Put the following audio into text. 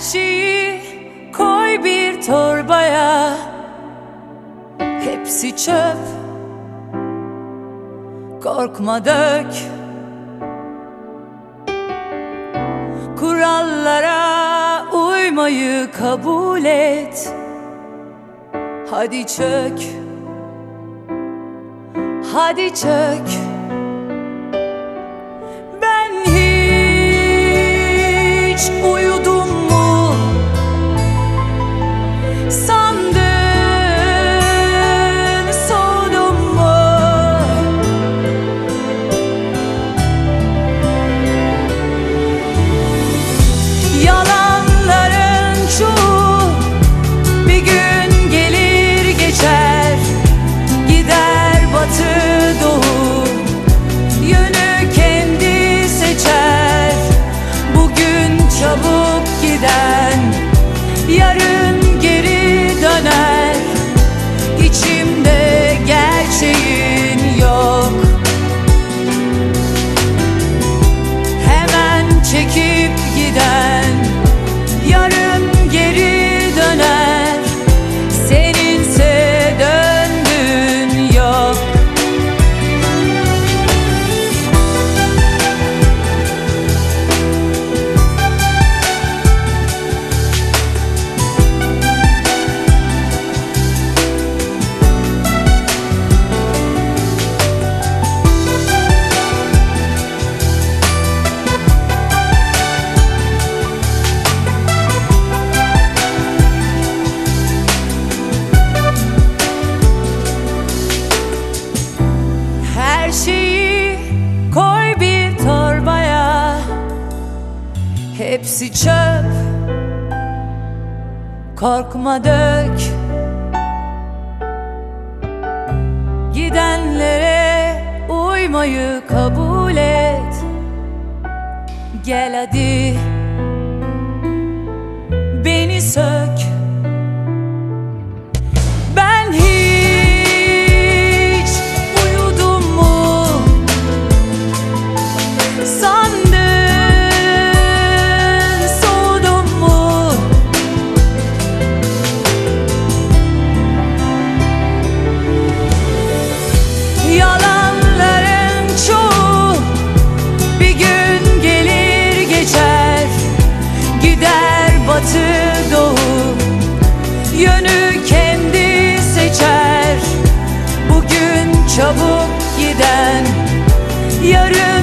şeyi koy bir torbaya. Hepsi çöp. Korkma dök. Kurallara uymayı kabul et. Hadi çök. Hadi çök. Ben hiç Hepsi çöp. Korkma dök. Gidenlere uymayı kabul et. Gel hadi. Beni sök çabuk giden yarın.